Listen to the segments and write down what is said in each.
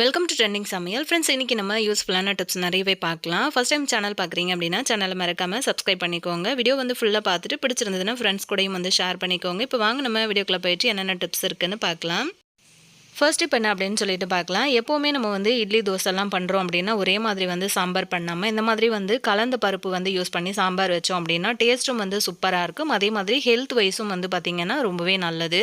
Welcome to trending Samayal. Friends இன்றைக்கி நம்ம யூஸ்ஃபுல்லான டிப்ஸ் நிறையவே பார்க்கலாம். ஃபஸ்ட் டைம் சேனல் பார்க்குறீங்க அப்படின்னா சேனலை மறக்காமல் சப்ஸ்கிரைப் பண்ணிக்கோங்க. வீடியோ வந்து ஃபுல்லாக பார்த்துட்டு பிடிச்சிருந்ததுன்னா ஃப்ரெண்ட்ஸ் கூடயும் வந்து ஷேர் பண்ணிக்கோங்க. இப்போ வாங்க நம்ம வீடியோக்குள்ளே போயிட்டு என்னென்ன டிப்ஸ் இருக்குன்னு பார்க்கலாம். ஃபர்ஸ்ட் இப்போ என்ன அப்படின்னு சொல்லிட்டு பார்க்கலாம். எப்போவுமே நம்ம வந்து இட்லி தோசைலாம் பண்ணுறோம் அப்படின்னா ஒரே மாதிரி வந்து சாம்பார் பண்ணாமல் இந்த மாதிரி வந்து கலந்த பருப்பு வந்து யூஸ் பண்ணி சாம்பார் வச்சோம் அப்படின்னா டேஸ்ட்டும் வந்து சூப்பராக இருக்கும். அதே மாதிரி ஹெல்த் வைஸும் வந்து பார்த்திங்கன்னா ரொம்பவே நல்லது.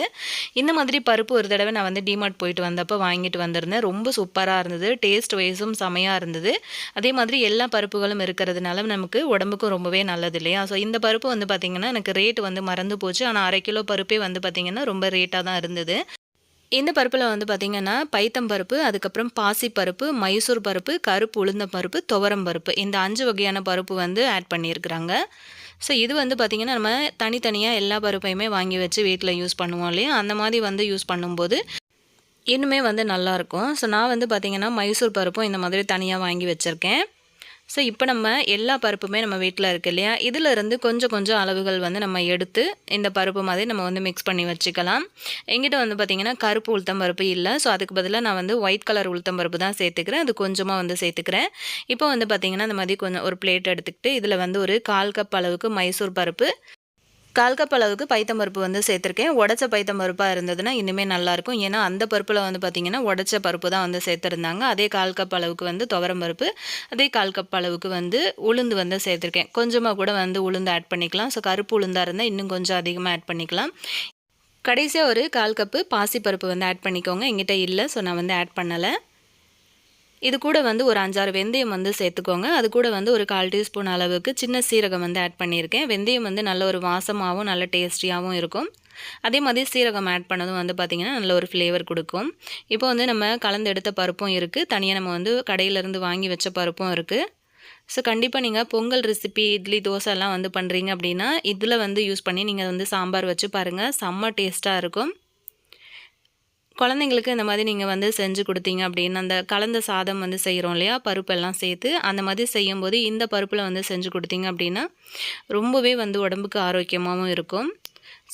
இந்த மாதிரி பருப்பு ஒரு தடவை நான் வந்து டிமார்ட் போயிட்டு வந்தப்போ வாங்கிட்டு வந்திருந்தேன். ரொம்ப சூப்பராக இருந்தது. டேஸ்ட் வைஸும் செமையாக இருந்தது. அதே மாதிரி எல்லா பருப்புகளும் இருக்கிறதுனால நமக்கு உடம்புக்கும் ரொம்பவே நல்லது இல்லையா? ஸோ இந்த பருப்பு வந்து பார்த்திங்கன்னா எனக்கு ரேட் வந்து மறந்து போச்சு. ஆனால் அரை கிலோ பருப்பே வந்து பார்த்திங்கன்னா ரொம்ப ரேட்டாக தான் இருந்தது. இந்த பருப்பில் வந்து பார்த்திங்கன்னா பைத்தம் பருப்பு அதுக்கப்புறம் பாசி பருப்பு மைசூர் பருப்பு கருப்பு உளுந்த பருப்பு துவரம் பருப்பு. இந்த அஞ்சு வகையான பருப்பு வந்து ஆட் பண்ணியிருக்கிறாங்க. ஸோ இது வந்து பார்த்திங்கன்னா நம்ம தனித்தனியாக எல்லா பருப்பையுமே வாங்கி வச்சு வீட்டில் யூஸ் பண்ணுவோம் இல்லையா? அந்த மாதிரி வந்து யூஸ் பண்ணும்போது இன்னுமே வந்து நல்லாயிருக்கும் ஸோ நான் வந்து பார்த்திங்கன்னா மைசூர் பருப்பும் இந்த மாதிரி தனியாக வாங்கி வச்சுருக்கேன். ஸோ இப்போ நம்ம எல்லா பருப்புமே நம்ம வீட்டில் இருக்குது இல்லையா? இதிலருந்து கொஞ்சம் கொஞ்சம் அளவுகள் வந்து நம்ம எடுத்து இந்த பருப்பு மாதிரி நம்ம வந்து மிக்ஸ் பண்ணி வச்சுக்கலாம். எங்கிட்ட வந்து பார்த்திங்கன்னா கருப்பு உளுத்தம் பருப்பு இல்லை. ஸோ அதுக்கு பதிலாக நான் வந்து ஒயிட் கலர் உளுத்தம் பருப்பு தான் சேர்த்துக்கிறேன். அது கொஞ்சமாக வந்து சேர்த்துக்கிறேன். இப்போ வந்து பார்த்திங்கன்னா இந்த மாதிரி கொஞ்சம் ஒரு பிளேட் எடுத்துக்கிட்டு இதில் வந்து ஒரு கால் கப் அளவுக்கு மைசூர் பருப்பு கால் அளவுக்கு பைத்தம் பருப்பு வந்து சேர்த்துருக்கேன். உடச்ச பைத்தம் பருப்பாக இருந்ததுன்னா இன்னுமே நல்லாயிருக்கும். ஏன்னா அந்த பருப்பில் வந்து பார்த்திங்கன்னா உடச்ச பருப்பு தான் வந்து சேர்த்துருந்தாங்க. அதே கால் கப் அளவுக்கு வந்து துவரம் பருப்பு அதே கால் கப் அளவுக்கு வந்து உளுந்து வந்து சேர்த்துருக்கேன். கொஞ்சமாக கூட வந்து உளுந்து ஆட் பண்ணிக்கலாம். ஸோ கருப்பு உளுந்தாக இருந்தால் இன்னும் கொஞ்சம் அதிகமாக ஆட் பண்ணிக்கலாம். கடைசியாக ஒரு கால் கப்பு பாசிப்பருப்பு வந்து ஆட் பண்ணிக்கோங்க. எங்கிட்ட இல்லை. ஸோ நான் வந்து ஆட் பண்ணலை. இது கூட வந்து ஒரு அஞ்சாறு வெந்தயம் வந்து சேர்த்துக்கோங்க. அது கூட வந்து ஒரு கால் டீஸ்பூன் அளவுக்கு சின்ன சீரகம் வந்து ஆட் பண்ணியிருக்கேன். வெந்தயம் வந்து நல்ல ஒரு வாசமாகவும் நல்ல டேஸ்டியாகவும் இருக்கும். அதே மாதிரி சீரகம் ஆட் பண்ணதும் வந்து பார்த்திங்கன்னா நல்ல ஒரு ஃப்ளேவர் கொடுக்கும். இப்போ வந்து நம்ம கலந்து எடுத்த பருப்பும் இருக்குது தனியாக நம்ம வந்து கடையிலேருந்து வாங்கி வச்ச பருப்பும் இருக்குது ஸோ கண்டிப்பாக நீங்கள் பொங்கல் ரெசிபி இட்லி தோசை எல்லாம் வந்து பண்ணுறீங்க அப்படின்னா இதில் வந்து யூஸ் பண்ணி நீங்கள் வந்து சாம்பார் வச்சு பாருங்கள் செம்ம டேஸ்ட்டாக இருக்கும். குழந்தைங்களுக்கு இந்த மாதிரி நீங்கள் வந்து செஞ்சு கொடுத்தீங்க அப்படின்னு அந்த கலந்த சாதம் வந்து செய்கிறோம் இல்லையா? பருப்பெல்லாம் சேர்த்து அந்த மாதிரி செய்யும்போது இந்த பருப்பில் வந்து செஞ்சு கொடுத்தீங்க அப்படின்னா ரொம்பவே வந்து உடம்புக்கு ஆரோக்கியமாகவும் இருக்கும்.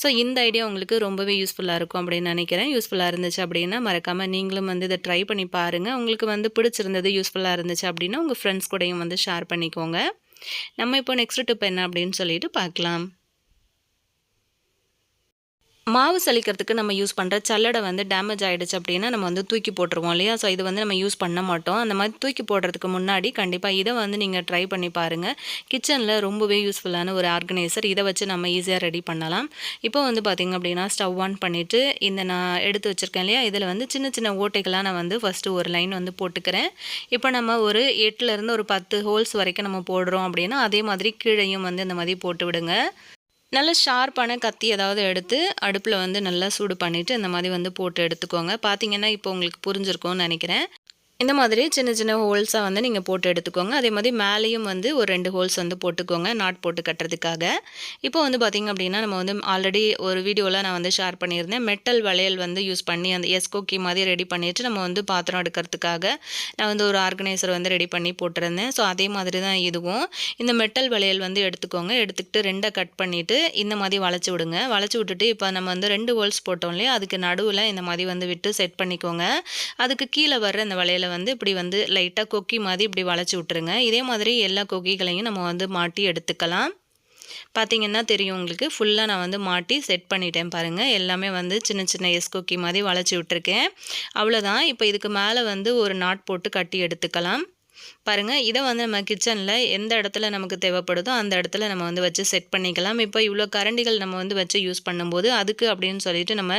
ஸோ இந்த ஐடியா உங்களுக்கு ரொம்பவே யூஸ்ஃபுல்லாக இருக்கும் அப்படின்னு நினைக்கிறேன். யூஸ்ஃபுல்லாக இருந்துச்சு அப்படின்னா மறக்காமல் நீங்களும் வந்து இதை ட்ரை பண்ணி பாருங்கள் உங்களுக்கு வந்து பிடிச்சிருந்தது யூஸ்ஃபுல்லாக இருந்துச்சு அப்படின்னா உங்கள் ஃப்ரெண்ட்ஸ் கூடயும் வந்து ஷேர் பண்ணிக்கோங்க. நம்ம இப்போ நெக்ஸ்ட் டிப் என்ன அப்படின்னு சொல்லிட்டு பார்க்கலாம். மாவு சலிக்கிறதுக்கு நம்ம யூஸ் பண்ணுற சல்லடை வந்து டேமேஜ் ஆகிடுச்சு அப்படின்னா நம்ம வந்து தூக்கி போட்டுருவோம் இல்லையா? ஸோ இது வந்து நம்ம யூஸ் பண்ண மாட்டோம். அந்த மாதிரி தூக்கி போடுறதுக்கு முன்னாடி கண்டிப்பாக இதை வந்து நீங்கள் ட்ரை பண்ணி பாருங்கள் கிச்சனில் ரொம்பவே யூஸ்ஃபுல்லான ஒரு ஆர்கனைசர் இதை வச்சு நம்ம ஈஸியாக ரெடி பண்ணலாம். இப்போ வந்து பார்த்திங்க அப்படின்னா ஸ்டவ் ஆன் பண்ணிவிட்டு இந்த நான் எடுத்து வச்சுருக்கேன் இல்லையா? இதில் வந்து சின்ன சின்ன ஓட்டைகளாக நான் வந்து ஃபஸ்ட்டு ஒரு லைன் வந்து போட்டுக்கிறேன். இப்போ நம்ம ஒரு எட்டுலேருந்து ஒரு பத்து ஹோல்ஸ் வரைக்கும் நம்ம போடுறோம் அப்படின்னா அதே மாதிரி கீழையும் வந்து இந்த மாதிரி போட்டு விடுங்க. நல்ல ஷார்ப்பான கத்தி ஏதாவது எடுத்து அடுப்பில் வந்து நல்லா சூடு பண்ணிவிட்டு இந்த மாதிரி வந்து போட்டு எடுத்துக்கோங்க. பார்த்தீங்கன்னா இப்போ உங்களுக்கு புரிஞ்சிருக்கும்னு நினைக்கிறேன். இந்த மாதிரி சின்ன சின்ன ஹோல்ஸாக வந்து நீங்கள் போட்டு எடுத்துக்கோங்க. அதே மாதிரி மேலேயும் வந்து ஒரு ரெண்டு ஹோல்ஸ் வந்து போட்டுக்கோங்க நாட் போட்டு கட்டுறதுக்காக. இப்போ வந்து பார்த்திங்க அப்படின்னா நம்ம வந்து ஆல்ரெடி ஒரு வீடியோவில் நான் வந்து ஷேர் பண்ணியிருந்தேன். மெட்டல் வளையல் வந்து யூஸ் பண்ணி அந்த எஸ்கோக்கி மாதிரி ரெடி பண்ணிவிட்டு நம்ம வந்து பாத்திரம் எடுக்கிறதுக்காக நான் வந்து ஒரு ஆர்கனைசர் வந்து ரெடி பண்ணி போட்டிருந்தேன். ஸோ அதே மாதிரி தான் இதுவும். இந்த மெட்டல் வளையல் வந்து எடுத்துக்கோங்க. எடுத்துக்கிட்டு ரெண்டை கட் பண்ணிவிட்டு இந்த மாதிரி வளைச்சி விடுங்க. வளைச்சி விட்டுட்டு இப்போ நம்ம வந்து ரெண்டு ஹோல்ஸ் போட்டோம் இல்லையா? அதுக்கு நடுவில் இந்த மாதிரி வந்து விட்டு செட் பண்ணிக்கோங்க. அதுக்கு கீழே வர்ற இந்த வளையல் வந்து இப்படி வந்து லைட்டாக கொக்கி மாதிரி இப்படி வளைச்சி விட்ருங்க இதே மாதிரி எல்லா கொக்கிகளையும் நம்ம வந்து மாட்டி எடுத்துக்கலாம். பார்த்தீங்கன்னா தெரியும் உங்களுக்கு. ஃபுல்லாக நான் வந்து மாட்டி செட் பண்ணிட்டேன் பாருங்கள் எல்லாமே வந்து சின்ன சின்ன எஸ் கொக்கி மாதிரி வளைச்சி விட்ருக்கேன் அவ்வளோதான் இப்போ இதுக்கு மேலே வந்து ஒரு நாட் போட்டு கட்டி எடுத்துக்கலாம். பாருங்கள் இதை வந்து நம்ம கிச்சனில் எந்த இடத்துல நமக்கு தேவைப்படுதோ அந்த இடத்துல நம்ம வந்து வச்சு செட் பண்ணிக்கலாம். இப்போ இவ்வளோ கரண்டிகள் நம்ம வந்து வச்சு யூஸ் பண்ணும்போது அதுக்கு அப்படின்னு சொல்லிட்டு நம்ம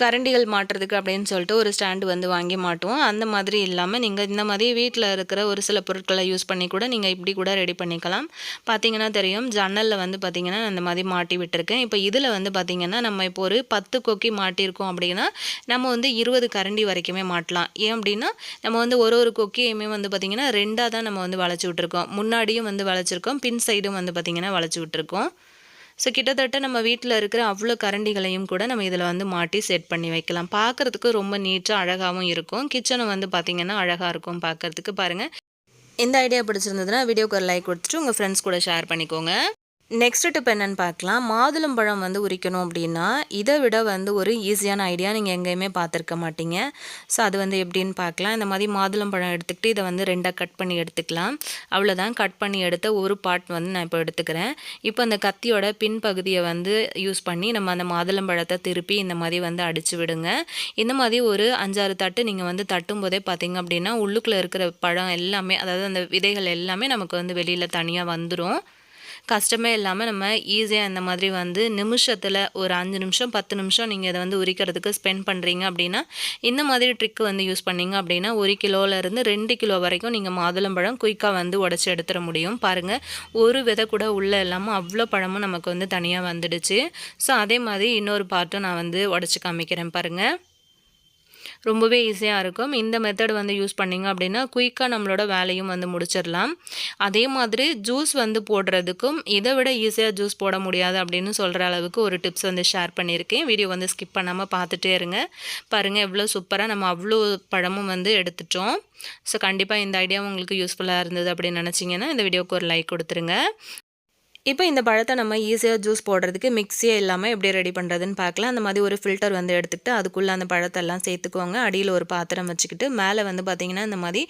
கரண்டிகள் மாட்டுறதுக்கு அப்படின்னு சொல்லிட்டு ஒரு ஸ்டாண்டு வந்து வாங்கி மாட்டுவோம். அந்த மாதிரி இல்லாமல் நீங்கள் இந்த மாதிரி வீட்டில் இருக்கிற ஒரு சில பொருட்களை யூஸ் பண்ணி கூட நீங்கள் இப்படி கூட ரெடி பண்ணிக்கலாம். பார்த்தீங்கன்னா தெரியும் ஜன்னலில் வந்து பார்த்திங்கன்னா அந்த மாதிரி மாட்டி விட்டுருக்கேன். இப்போ இதில் வந்து பார்த்திங்கன்னா நம்ம இப்போ ஒரு பத்து கொக்கி மாட்டியிருக்கோம் அப்படின்னா நம்ம வந்து இருபது கரண்டி வரைக்குமே மாட்டலாம். ஏன் அப்படின்னா நம்ம வந்து ஒரு ஒரு கொக்கியுமே வந்து பார்த்திங்கன்னா ரெண்டாக தான் நம்ம வந்து வளைச்சி விட்ருக்கோம் முன்னாடியும் வந்து வளைச்சிருக்கோம் பின் சைடும் வந்து பார்த்திங்கன்னா வளைச்சி விட்ருக்கோம் ஸோ கிட்டத்தட்ட நம்ம வீட்டில் இருக்கிற அவ்வளோ கரண்டிகளையும் கூட நம்ம இதில் வந்து மாட்டி செட் பண்ணி வைக்கலாம். பார்க்குறதுக்கு ரொம்ப நீட்டாக அழகாகவும் இருக்கும். கிச்சனும் வந்து பார்த்திங்கன்னா அழகாக இருக்கும் பார்க்குறதுக்கு பாருங்கள் இந்த ஐடியா பிடிச்சிருந்ததுன்னா வீடியோக்கு ஒரு லைக் கொடுத்துட்டு உங்கள் ஃப்ரெண்ட்ஸ் கூட ஷேர் பண்ணிக்கோங்க. நெக்ஸ்ட் டிப் என்னென்னு பார்க்கலாம். மாதுளம்பழம் வந்து உரிக்கணும் அப்படின்னா இதை விட வந்து ஒரு ஈஸியான ஐடியா நீங்கள் எங்கேயுமே பார்த்துருக்க மாட்டீங்க. ஸோ அது வந்து எப்படின்னு பார்க்கலாம். இந்த மாதிரி மாதுளம்பழம் எடுத்துக்கிட்டு இதை வந்து ரெண்டாக கட் பண்ணி எடுத்துக்கலாம். அவ்வளோதான் கட் பண்ணி எடுத்த ஒரு பார்ட் வந்து நான் இப்போ எடுத்துக்கிறேன். இப்போ அந்த கத்தியோட பின்பகுதியை வந்து யூஸ் பண்ணி நம்ம அந்த மாதுளம்பழத்தை திருப்பி இந்த மாதிரி வந்து அடித்து விடுங்க. இந்த மாதிரி ஒரு அஞ்சாறு தட்டு நீங்கள் வந்து தட்டும் போதே பார்த்தீங்க அப்படின்னா உள்ளுக்குள்ளே இருக்கிற பழம் எல்லாமே அதாவது அந்த விதைகள் எல்லாமே நமக்கு வந்து வெளியில் தனியாக வந்துடும் கஷ்டமே இல்லாமல் நம்ம ஈஸியாக இந்த மாதிரி வந்து நிமிஷத்தில் ஒரு அஞ்சு நிமிஷம் பத்து நிமிஷம் நீங்கள் இதை வந்து உரிக்கிறதுக்கு ஸ்பெண்ட் பண்ணுறீங்க அப்படின்னா இந்த மாதிரி ட்ரிக் வந்து யூஸ் பண்ணிங்க அப்படின்னா ஒரு கிலோலேருந்து ரெண்டு கிலோ வரைக்கும் நீங்கள் மாதுளம்பழம் குயிக்காக வந்து உடச்சி எடுத்துட முடியும். பாருங்கள் ஒரு விதை கூட உள்ளே இல்லாமல் அவ்வளோ பழமும் நமக்கு வந்து தனியாக வந்துடுச்சு. ஸோ அதே மாதிரி இன்னொரு பார்ட்டும் நான் வந்து உடச்சி காமிக்கிறேன் பாருங்கள் ரொம்பவே ஈஸியாக இருக்கும். இந்த மெத்தட் வந்து யூஸ் பண்ணிங்க அப்படின்னா குயிக்காக நம்மளோட வேலையும் வந்து முடிச்சிடலாம். அதே மாதிரி ஜூஸ் வந்து போடுறதுக்கும் இதை விட ஈஸியாக ஜூஸ் போட முடியாது அப்படின்னு சொல்கிற அளவுக்கு ஒரு டிப்ஸ் வந்து ஷேர் பண்ணியிருக்கேன். வீடியோ வந்து ஸ்கிப் பண்ணாமல் பார்த்துட்டே இருங்க. பாருங்கள் எவ்வளோ சூப்பராக நம்ம அவ்வளோ பழமும் வந்து எடுத்துட்டோம். ஸோ கண்டிப்பாக இந்த ஐடியா உங்களுக்கு யூஸ்ஃபுல்லாக இருந்தது அப்படின்னு நினச்சிங்கன்னா இந்த வீடியோவுக்கு ஒரு லைக் கொடுத்துருங்க. இப்போ இந்த பழத்தை நம்ம ஈஸியாக ஜூஸ் போடுறதுக்கு மிக்ஸியே இல்லாமல் எப்படி ரெடி பண்ணுறதுன்னு பார்க்கலாம். அந்த மாதிரி ஒரு ஃபில்டர் வந்து எடுத்துக்கிட்டு அதுக்குள்ளே அந்த பழத்தெல்லாம் சேர்த்துக்குவாங்க அடியில் ஒரு பாத்திரம் வச்சுக்கிட்டு மேலே வந்து பார்த்திங்கன்னா இந்த மாதிரி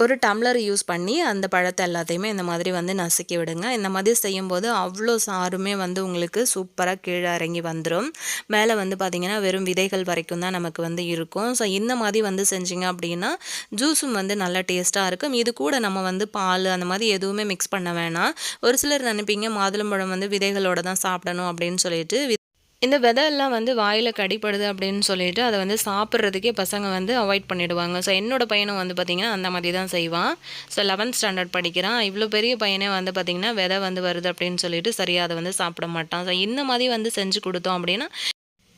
ஒரு டம்ளர் யூஸ் பண்ணி அந்த பழத்தை எல்லாத்தையுமே இந்த மாதிரி வந்து நசுக்கி விடுங்க. இந்த மாதிரி செய்யும்போது அவ்வளோ சாருமே வந்து உங்களுக்கு சூப்பராக கீழே இறங்கி வந்துடும் மேலே வந்து பார்த்திங்கன்னா வெறும் விதைகள் வரைக்கும் தான் நமக்கு வந்து இருக்கும். ஸோ இந்த மாதிரி வந்து செஞ்சிங்க அப்படின்னா ஜூஸும் வந்து நல்லா டேஸ்ட்டாக இருக்கும். இது கூட நம்ம வந்து பால் அந்த மாதிரி எதுவுமே மிக்ஸ் பண்ண வேணாம். ஒரு சிலர் நினைப்பீங்க மாதுளம்பழம் வந்து விதைகளோடு தான் சாப்பிடணும் அப்படின்னு சொல்லிட்டு இந்த விதையெல்லாம் வந்து வாயில் கடிப்படுது அப்படின்னு சொல்லிட்டு அதை வந்து சாப்பிட்றதுக்கே பசங்க வந்து அவாய்ட் பண்ணிவிடுவாங்க ஸோ என்னோடய பையனும் வந்து பார்த்திங்கன்னா அந்த மாதிரி தான் செய்வான். ஸோ லெவன்த் ஸ்டாண்டர்ட் படிக்கிறான். இவ்வளோ பெரிய பையனே வந்து பார்த்திங்கன்னா விதை வந்து வருது அப்படின்னு சொல்லிட்டு சரியாக அதை வந்து சாப்பிட மாட்டான். ஸோ இந்த மாதிரி வந்து செஞ்சு கொடுத்தோம் அப்படின்னா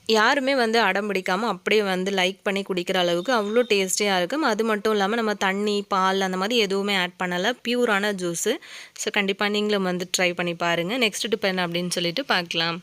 யாருமே வந்து அடம் பிடிக்காமல் அப்படியே வந்து லைக் பண்ணி குடிக்கிற அளவுக்கு அவ்வளோ டேஸ்டியாக இருக்கும். அது மட்டும் இல்லாமல் நம்ம தண்ணி பால் அந்த மாதிரி எதுவுமே ஆட் பண்ணலை. பியூரான ஜூஸு ஸோ கண்டிப்பாக நீங்களும் வந்து ட்ரை பண்ணி பாருங்கள் நெக்ஸ்ட் டிப் என்ன அப்படின்னு சொல்லிட்டு பார்க்கலாம்.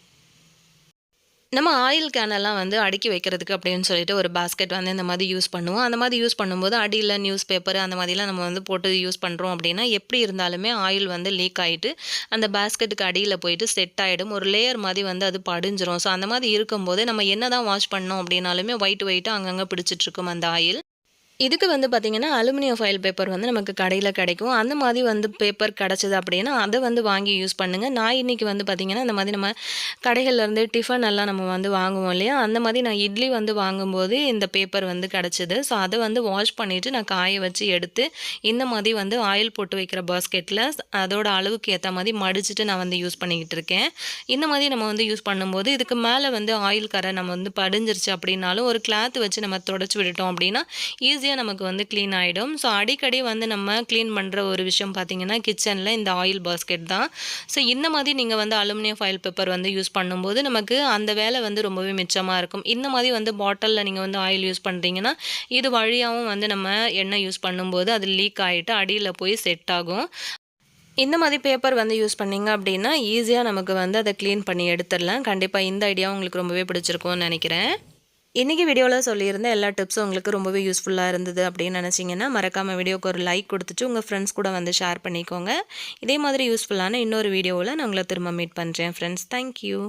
நம்ம ஆயில் கேனெல்லாம் வந்து அடுக்கி வைக்கிறதுக்கு அப்படின்னு சொல்லிட்டு ஒரு பாஸ்கெட் வந்து இந்த மாதிரி யூஸ் பண்ணுவோம். அந்த மாதிரி யூஸ் பண்ணும்போது அடியில் நியூஸ் பேப்பர் அந்த மாதிரிலாம் நம்ம வந்து போட்டு யூஸ் பண்ணுறோம் அப்படின்னா எப்படி இருந்தாலுமே ஆயில் வந்து லீக் ஆகிட்டு அந்த பாஸ்கெட்டுக்கு அடியில் போயிட்டு செட் ஆகிடும் ஒரு லேயர் மாதிரி வந்து அது படிஞ்சிரும். ஸோ அந்த மாதிரி இருக்கும்போது நம்ம என்ன தான் வாஷ் பண்ணோம் அப்படின்னாலுமே ஒயிட் ஒயிட்டாக அங்கங்கே பிடிச்சிட்ருக்கும் அந்த ஆயில். இதுக்கு வந்து பார்த்திங்கன்னா அலுமினியம் ஃபைல் பேப்பர் வந்து நமக்கு கடையில் கிடைக்கும். அந்த மாதிரி வந்து பேப்பர் கிடச்சிது அப்படின்னா அதை வந்து வாங்கி யூஸ் பண்ணுங்கள் நான் இன்றைக்கி வந்து பார்த்திங்கன்னா இந்த மாதிரி நம்ம கடைகள்லேருந்து டிஃபன் எல்லாம் நம்ம வந்து வாங்குவோம் இல்லையா? அந்த மாதிரி நான் இட்லி வந்து வாங்கும்போது இந்த பேப்பர் வந்து கிடச்சிது. ஸோ அதை வந்து வாஷ் பண்ணிவிட்டு நான் காய வச்சு எடுத்து இந்த மாதிரி வந்து ஆயில் போட்டு வைக்கிற பாஸ்கெட்டில் அதோட அளவுக்கு ஏற்ற மாதிரி மடிச்சுட்டு நான் வந்து யூஸ் பண்ணிக்கிட்டு இருக்கேன். இந்த மாதிரி நம்ம வந்து யூஸ் பண்ணும்போது இதுக்கு மேலே வந்து ஆயில் கரை நம்ம வந்து படிஞ்சிருச்சு அப்படின்னாலும் ஒரு கிளாத் வச்சு நம்ம தொடச்சி விட்டுட்டோம் அப்படின்னா ஈஸியாக ஈஸியாக நமக்கு வந்து க்ளீன் ஆகிடும் ஸோ அடிக்கடி வந்து நம்ம க்ளீன் பண்ணுற ஒரு விஷயம் பார்த்திங்கன்னா கிச்சனில் இந்த ஆயில் பாஸ்கெட் தான். ஸோ இந்த மாதிரி நீங்கள் வந்து அலுமினியம் ஃபைல் பேப்பர் வந்து யூஸ் பண்ணும்போது நமக்கு அந்த வேலை வந்து ரொம்பவே மிச்சமாக இருக்கும். இந்த மாதிரி வந்து பாட்டிலில் நீங்கள் வந்து ஆயில் யூஸ் பண்ணுறீங்கன்னா இது வழியாகவும் வந்து நம்ம எண்ணெய் யூஸ் பண்ணும்போது அது லீக் ஆகிட்டு அடியில் போய் செட் ஆகும். இந்த மாதிரி பேப்பர் வந்து யூஸ் பண்ணிங்க அப்படின்னா ஈஸியாக நமக்கு வந்து அதை க்ளீன் பண்ணி எடுத்துடலாம். கண்டிப்பாக இந்த ஐடியா உங்களுக்கு ரொம்பவே பிடிச்சிருக்கும்னு நினைக்கிறேன். இன்றைக்கி வீடியோவில் சொல்லியிருந்த எல்லா டிப்ஸும் உங்களுக்கு ரொம்பவே யூஸ்ஃபுல்லாக இருந்தது அப்படின்னு நினச்சிங்கன்னா மறக்காமல் வீடியோக்கு ஒரு லைக் கொடுத்துட்டு உங்கள் ஃப்ரெண்ட்ஸ் கூட வந்து ஷேர் பண்ணிக்கோங்க. இதே மாதிரி யூஸ்ஃபுல்லான இன்னொரு வீடியோவில் நான் உங்களை திரும்ப மீட் பண்ணுறேன் ஃப்ரெண்ட்ஸ் தேங்க்யூ